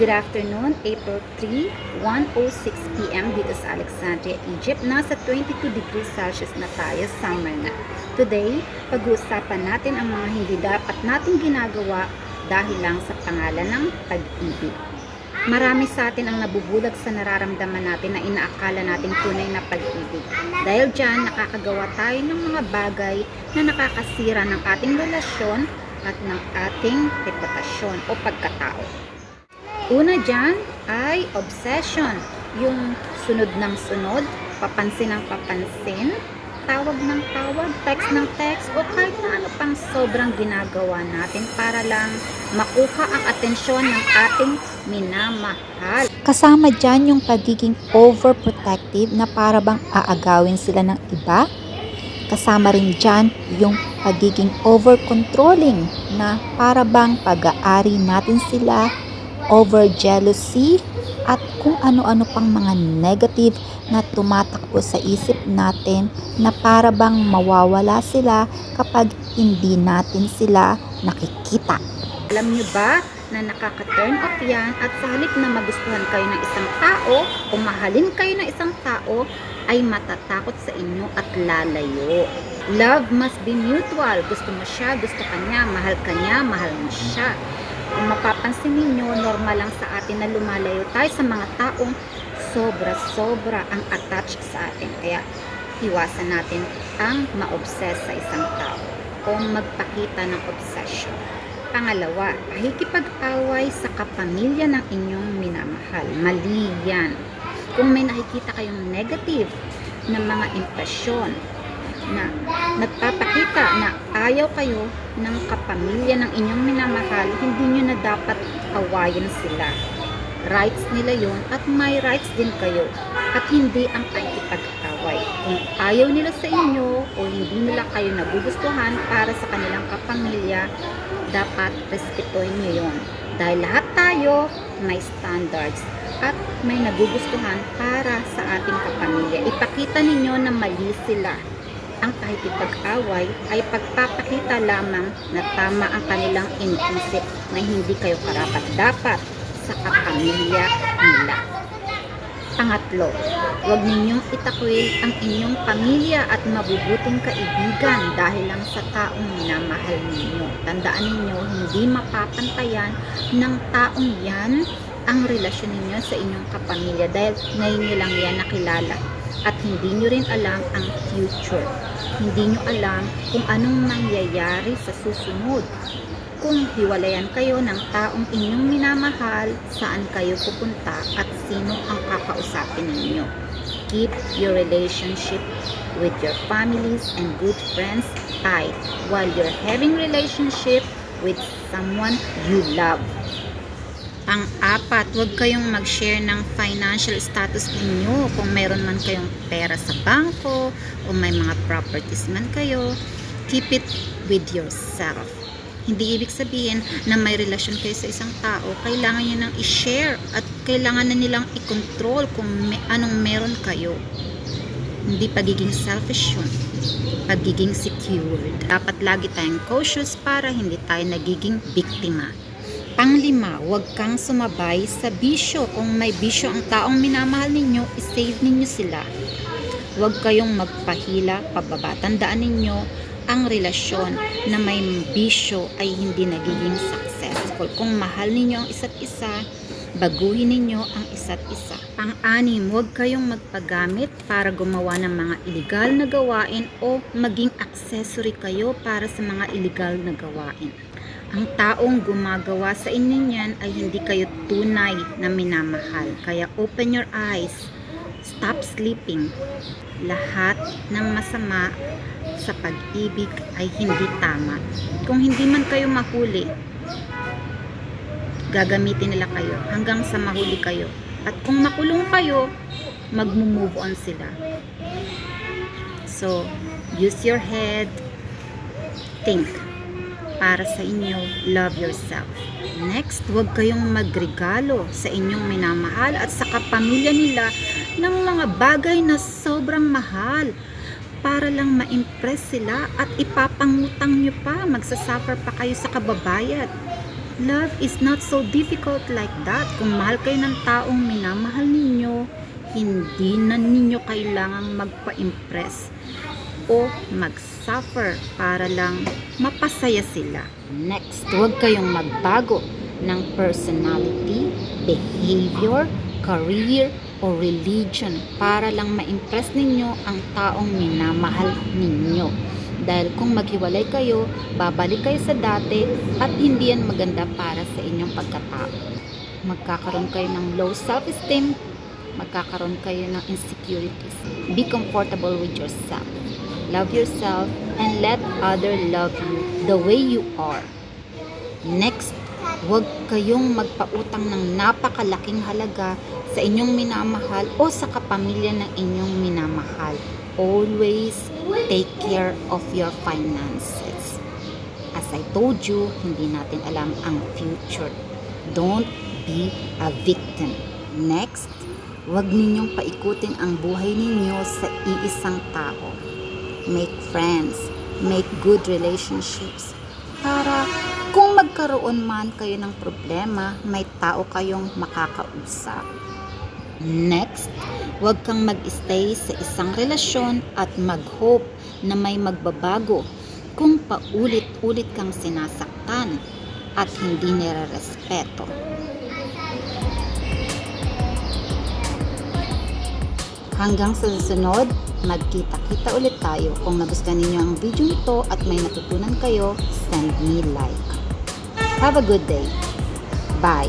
Good afternoon, April 3, 1.06 p.m. dito sa Alexandria, Egypt. Nasa 22 degrees Celsius na tayo, summer na. Today, pag-uusapan natin ang mga hindi dapat nating ginagawa dahil lang sa pangalan ng pag-ibig. Marami sa atin ang nabubulag sa nararamdaman natin na inaakala nating tunay na pag-ibig. Dahil dyan, nakakagawa tayo ng mga bagay na nakakasira ng ating relasyon at ng ating reputasyon o pagkatao. Una dyan ay obsession. Yung sunod ng sunod, papansin ng papansin, tawag ng tawag, text ng text, o kahit na ano pang sobrang ginagawa natin para lang makuha ang atensyon ng ating minamahal. Kasama dyan yung pagiging overprotective na para bang aagawin sila ng iba. Kasama rin dyan yung pagiging overcontrolling na para bang pag-aari natin sila, over jealousy, at kung ano-ano pang mga negative na tumatakbo sa isip natin na para bang mawawala sila kapag hindi natin sila nakikita. Alam niyo ba na nakaka-turn off yan at sa halip na magustuhan kayo ng isang tao o mahalin kayo ng isang tao ay matatakot sa inyo at lalayo. Love must be mutual. Gusto mo siya, gusto ka niya, mahal ka niya, mahal mo siya. Mapapansin ninyo, normal lang sa atin na lumalayo tayo sa mga taong sobra-sobra ang attached sa atin. Kaya iwasan natin ang ma-obsess sa isang tao o magpakita ng obsession. Pangalawa, pakikipag-away sa kapamilya ng inyong minamahal. Mali yan. Kung may nakikita kayong negative na mga impresyon na nagpapakita na ayaw kayo ng kapamilya ng inyong minamahal, hindi nyo na dapat awayin sila. Rights nila yon at may rights din kayo at hindi ang pakikipag-away. Kung ayaw nila sa inyo o hindi nila kayo nagugustuhan para sa kanilang kapamilya, dapat respetuhin nyo yon. Dahil lahat tayo may standards at may nagugustuhan para sa ating kapamilya. Ipakita ninyo na mali sila. Ang pakikipag-away ay pagpapakita lamang na tama ang kanilang iniisip na hindi kayo karapat-dapat sa kapamilya nila. Pangatlo, huwag ninyong itakwil ang inyong pamilya at mabubuting kaibigan dahil lang sa taong minamahal ninyo. Tandaan ninyo, hindi mapapantayan ng taong yan ang relasyon ninyo sa inyong kapamilya dahil ngayon nyo lang yan nakilala at hindi nyo rin alam ang future. Hindi nyo alam kung anong mangyayari sa susunod. Kung hiwalayan kayo ng taong inyong minamahal, saan kayo pupunta at sino ang kakausapin ninyo. Keep your relationship with your families and good friends tight while you're having relationship with someone you love. Ang apat, huwag kayong mag-share ng financial status ninyo kung meron man kayong pera sa bangko o may mga properties man kayo. Keep it with yourself. Hindi ibig sabihin na may relasyon kayo sa isang tao, kailangan nyo nang i-share at kailangan na nilang i-control kung may, anong meron kayo. Hindi pagiging selfish yun. Pagiging secured. Dapat lagi tayong cautious para hindi tayo nagiging biktima. Panglima, huwag kang sumabay sa bisyo. Kung may bisyo ang taong minamahal ninyo, isave ninyo sila. Huwag kayong magpahila pababa. Tandaan ninyo, ang relasyon na may bisyo ay hindi nagiging successful. Kung mahal ninyo ang isa't isa, baguhin ninyo ang isa't isa. Pang-anim, huwag kayong magpagamit para gumawa ng mga illegal na gawain o maging accessory kayo para sa mga illegal na gawain. Ang taong gumagawa sa inyo niyan ay hindi kayo tunay na minamahal. Kaya open your eyes. Stop sleeping. Lahat ng masama sa pag-ibig ay hindi tama. Kung hindi man kayo mahuli, gagamitin nila kayo hanggang sa mahuli kayo. At kung makulong kayo, mag-move on sila. So, use your head, think para sa inyo, love yourself. Next, huwag kayong magregalo sa inyong minamahal at sa kapamilya nila ng mga bagay na sobrang mahal para lang ma-impress sila at ipapangutang nyo pa, magsasuffer pa kayo sa kababayad. Love is not so difficult like that. Kung mahal kayo ng taong minamahal ninyo, hindi na ninyo kailangang magpa-impress o mag-suffer para lang mapasaya sila. Next, huwag kayong magbago ng personality, behavior, career, o religion para lang ma-impress ninyo ang taong minamahal ninyo. Dahil kung maghiwalay kayo, babalik kayo sa dati at hindi yan maganda para sa inyong pagkatao. Magkakaroon kayo ng low self-esteem, magkakaroon kayo ng insecurities. Be comfortable with yourself. Love yourself and let other love you the way you are. Next, huwag kayong magpautang ng napakalaking halaga sa inyong minamahal o sa kapamilya ng inyong minamahal. Always take care of your finances. As I told you, hindi natin alam ang future. Don't be a victim. Next, huwag ninyong paikutin ang buhay ninyo sa iisang tao. Make friends, make good relationships para kung magkaroon man kayo ng problema, may tao kayong makakausap. Next, huwag kang mag-stay sa isang relasyon at mag-hope na may magbabago kung paulit-ulit kang sinasaktan at hindi nire-respeto. Hanggang sa susunod, magkita-kita ulit tayo. Kung nagustuhan ninyo ang video ito at may natutunan kayo, send me like. Have a good day. Bye.